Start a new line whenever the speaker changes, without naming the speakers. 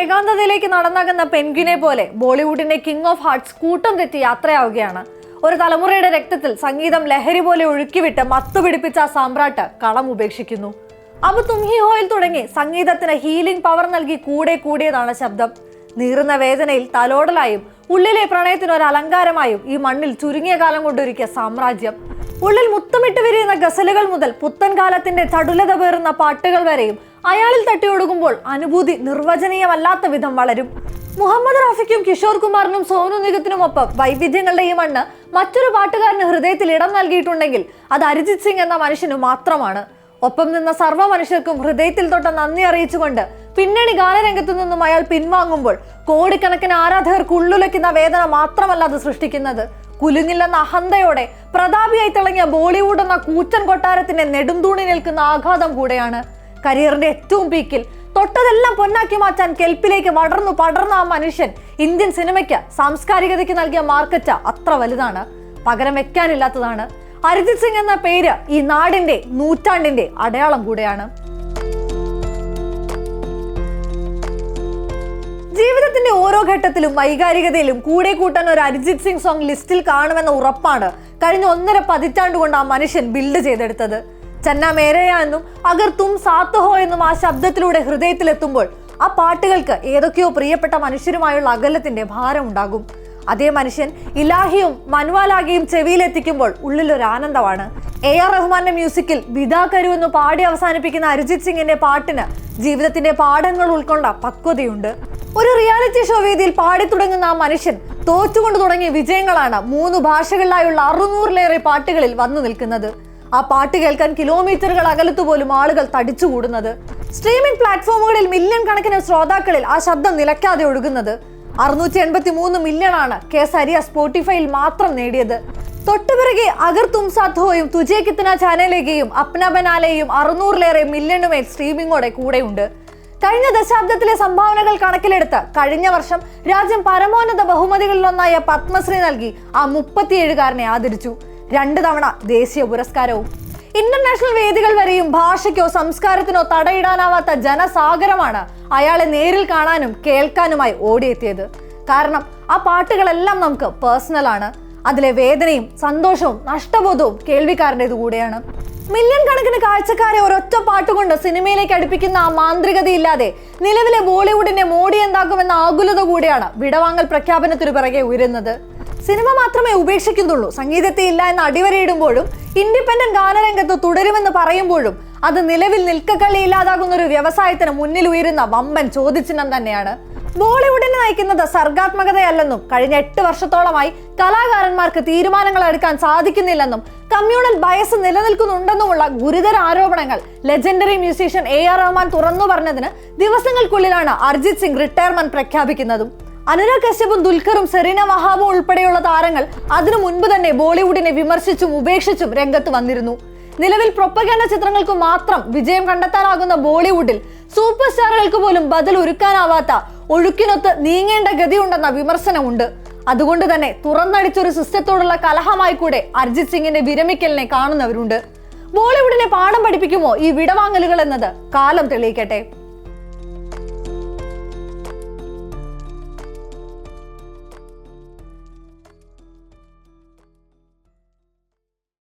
ഏകാന്തതയിലേക്ക് നടന്നാകുന്ന പെൻഗ്വിനെ പോലെ ബോളിവുഡിന്റെ king of hertz കൂട്ടം തെറ്റി യാത്രയാവുകയാണ്. ഒരു തലമുറയുടെ രക്തത്തിൽ സംഗീതം ലഹരി പോലെ ഒഴുക്കിവിട്ട് മത്തുപിടിപ്പിച്ച ആ സാമ്രാട്ട് കളം ഉപേക്ഷിക്കുന്നു. അബ് തുംഹി ഹോയിൽ തുടങ്ങി സംഗീതത്തിന് ഹീലിംഗ് പവർ നൽകി കൂടെ കൂടിയതാണ് ശബ്ദം. നീറുന്ന വേദനയിൽ തലോടലായും ഉള്ളിലെ പ്രണയത്തിന് ഒരു അലങ്കാരമായും ഈ മണ്ണിൽ ചുരുങ്ങിയ കാലം കൊണ്ടൊരുക്കിയ സാമ്രാജ്യം. ഉള്ളിൽ മുത്തമിട്ട് വിരിയുന്ന ഗസലുകൾ മുതൽ പുത്തൻ കാലത്തിന്റെ ചടുലത പേറുന്ന പാട്ടുകൾ വരെയും അയാളിൽ തട്ടിയൊടുക്കുമ്പോൾ അനുഭൂതി നിർവചനീയമല്ലാത്ത വിധം വളരും. മുഹമ്മദ് റാഫിക്കും കിഷോർ കുമാറിനും സോനു നിഗത്തിനുമൊപ്പം വൈവിധ്യങ്ങളുടെ ഈ മണ്ണ് മറ്റൊരു പാട്ടുകാരന് ഹൃദയത്തിൽ ഇടം നൽകിയിട്ടുണ്ടെങ്കിൽ അത് അരിജിത് സിംഗ് എന്ന മനുഷ്യന് മാത്രമാണ്. ഒപ്പം നിന്ന സർവ മനുഷ്യർക്കും ഹൃദയത്തിൽ തൊട്ട നന്ദി അറിയിച്ചുകൊണ്ട് പിന്നണി ഗാനരംഗത്തു നിന്നും അയാൾ പിൻവാങ്ങുമ്പോൾ കോടിക്കണക്കിന് ആരാധകർക്ക് ഉള്ളുലയ്ക്കുന്ന വേദന മാത്രമല്ല അത് സൃഷ്ടിക്കുന്നത്. കുലുങ്ങില്ലെന്ന അഹന്തയോടെ പ്രതാപിയായി തിളങ്ങിയ ബോളിവുഡ് എന്ന കൂറ്റൻ കൊട്ടാരത്തിന്റെ നെടുംതൂണി നിൽക്കുന്ന ആഘാതം കൂടെയാണ്. കരിയറിന്റെ ഏറ്റവും പീക്കിൽ. തൊട്ടതെല്ലാം പൊന്നാക്കി മാറ്റാൻ കെൽപ്പിലേക്ക് വളർന്നു പടർന്ന ആ മനുഷ്യൻ ഇന്ത്യൻ സിനിമയ്ക്ക് സാംസ്കാരികതയ്ക്ക് നൽകിയ മാർക്കറ്റ് അത്ര വലുതാണ്. പകരം വെക്കാനില്ലാത്തതാണ്. അരിജിത് സിംഗ് എന്ന പേര് ഈ നാടിന്റെ നൂറ്റാണ്ടിന്റെ അടയാളം കൂടെയാണ്. ജീവിതത്തിന്റെ ഓരോ ഘട്ടത്തിലും വൈകാരികതയിലും കൂടെ കൂട്ടാൻ ഒരു അരിജിത് സിംഗ് സോങ് ലിസ്റ്റിൽ കാണുമെന്ന ഉറപ്പാണ്. കഴിഞ്ഞ ഒന്നര പതിറ്റാണ്ട് കൊണ്ട് ആ മനുഷ്യൻ ബിൽഡ് ചെയ്തെടുത്തത്. ചന്ന മേരയ അഗർ തും സാത്ത് ഹോ എന്നും ആ ശബ്ദത്തിലൂടെ ഹൃദയത്തിലെത്തുമ്പോൾ ആ പാട്ടുകൾക്ക് ഏതൊക്കെയോ പ്രിയപ്പെട്ട മനുഷ്യരുമായുള്ള അകലത്തിന്റെ ഭാരം ഉണ്ടാകും. അതേ മനുഷ്യൻ ഇലാഹിയും മനുവാലാഗിയും ചെവിയിലെത്തിക്കുമ്പോൾ ഉള്ളിലൊരു ആനന്ദമാണ്. എ ആർ റഹ്മാന്റെ മ്യൂസിക്കിൽ വിതാ കരു എന്ന് പാടി അവസാനിപ്പിക്കുന്ന അരിജിത് സിംഗിന്റെ പാട്ടിന് ജീവിതത്തിന്റെ പാഠങ്ങൾ ഉൾക്കൊണ്ട പക്വതയുണ്ട്. ഒരു റിയാലിറ്റി ഷോ വേദിയിൽ പാടി തുടങ്ങുന്ന ആ മനുഷ്യൻ തോറ്റുകൊണ്ട് തുടങ്ങിയ വിജയങ്ങളാണ് മൂന്ന് ഭാഷകളിലായുള്ള അറുന്നൂറിലേറെ പാട്ടുകളിൽ വന്നു നിൽക്കുന്നത്. ആ പാട്ട് കേൾക്കാൻ കിലോമീറ്ററുകൾ അകലത്തു പോലും ആളുകൾ തടിച്ചുകൂടുന്നത്. സ്ട്രീമിംഗ് പ്ലാറ്റ്ഫോമുകളിൽ മില്യൺ കണക്കിന് ശ്രോതാക്കളിൽ ആ ശബ്ദം നിലയ്ക്കാതെ ഒഴുകുന്നത്. അറുന്നൂറ്റി എൺപത്തി മൂന്ന് മില്യൺ ആണ് കെ സരിയ സ്പോട്ടിഫൈയിൽ മാത്രം നേടിയത്. തൊട്ടുപിറകെ അഗർ തും ഹോയും തുജേ കിത്തന ചാനലേകയും അപ്ന ബനാലെയും അറുന്നൂറിലേറെ മില്യണുമേൽ സ്ട്രീമിങ്ങോടെ കൂടെയുണ്ട്. കഴിഞ്ഞ ദശാബ്ദത്തിലെ സംഭാവനകൾ കണക്കിലെടുത്ത് കഴിഞ്ഞ വർഷം രാജ്യം പരമോന്നത ബഹുമതികളിലൊന്നായ പത്മശ്രീ നൽകി ആ മുപ്പത്തിയേഴുകാരനെ ആദരിച്ചു. രണ്ട് തവണ ദേശീയ പുരസ്കാരവും. ഇന്റർനാഷണൽ വേദികൾ വരെയും ഭാഷയ്ക്കോ സംസ്കാരത്തിനോ തടയിടാനാവാത്ത ജനസാഗരമാണ് അയാളെ നേരിൽ കാണാനും കേൾക്കാനുമായി ഓടിയെത്തിയത്. കാരണം ആ പാട്ടുകളെല്ലാം നമുക്ക് പേഴ്സണലാണ് അതിലെ വേദനയും സന്തോഷവും നഷ്ടബോധവും കേൾവിക്കാരന്റെത് കൂടെയാണ്. മില്യൺ കണക്കിന് കാഴ്ചക്കാരെ ഒരൊറ്റ പാട്ടുകൊണ്ട് സിനിമയിലേക്ക് അടുപ്പിക്കുന്ന ആ മാന്ത്രികതയില്ലാതെ നിലവിലെ ബോളിവുഡിനെ മോഡി എന്താക്കുമെന്ന ആകുലത കൂടിയാണ് വിടവാങ്ങൽ പ്രഖ്യാപനത്തിനു പിറകെ ഉയരുന്നത്. സിനിമ മാത്രമേ ഉപേക്ഷിക്കുന്നുള്ളൂ. സംഗീതത്തെ ഇല്ല എന്ന് അടിവരയിടുമ്പോഴും ഇൻഡിപെൻഡന്റ് ഗാനരംഗത്ത് തുടരുമെന്ന് പറയുമ്പോഴും അത് നിലവിൽ നിൽക്കക്കള്ളി ഇല്ലാതാകുന്ന ഒരു വ്യവസായത്തിന് മുന്നിൽ ഉയരുന്ന വമ്പൻ ചോദ്യചിഹ്നം തന്നെയാണ്. ബോളിവുഡിനെ നയിക്കുന്നത് സർഗാത്മകതയല്ലെന്നും കഴിഞ്ഞ എട്ട് വർഷത്തോളമായി കലാകാരന്മാർക്ക് തീരുമാനങ്ങൾ എടുക്കാൻ സാധിക്കുന്നില്ലെന്നും കമ്മ്യൂണൽ ബയസ് നിലനിൽക്കുന്നുണ്ടെന്നുമുള്ള ഗുരുതര ആരോപണങ്ങൾ legendary musician A R Rahman തുറന്നു പറഞ്ഞതിന് ദിവസങ്ങൾക്കുള്ളിലാണ് അർജിത് സിംഗ് റിട്ടയർമെന്റ് പ്രഖ്യാപിക്കുന്നതും. അനുരാഗ് കശ്യപും ദുൽഖറും സെറീന മഹാബും ഉൾപ്പെടെയുള്ള താരങ്ങൾ അതിനു മുൻപ് തന്നെ ബോളിവുഡിനെ വിമർശിച്ചും ഉപേക്ഷിച്ചും രംഗത്ത് വന്നിരുന്നു. നിലവിൽ പ്രൊപ്പഗേണ്ട ചിത്രങ്ങൾക്ക് മാത്രം വിജയം കണ്ടെത്താനാകുന്ന ബോളിവുഡിൽ സൂപ്പർ സ്റ്റാറുകൾക്ക് പോലും ബദൽ ഒരുക്കാനാവാത്ത ഒഴുക്കിനൊത്ത് നീങ്ങേണ്ട ഗതിയുണ്ടെന്ന വിമർശനമുണ്ട്. അതുകൊണ്ട് തന്നെ തുറന്നടിച്ചൊരു സിസ്റ്റത്തോടുള്ള കലഹമായി കൂടെ അർജിത് സിംഗിന്റെ വിരമിക്കലിനെ കാണുന്നവരുണ്ട്. ബോളിവുഡിനെ പാഠം പഠിപ്പിക്കുമോ ഈ വിടവാങ്ങലുകൾ എന്നത് കാലം തെളിയിക്കട്ടെ.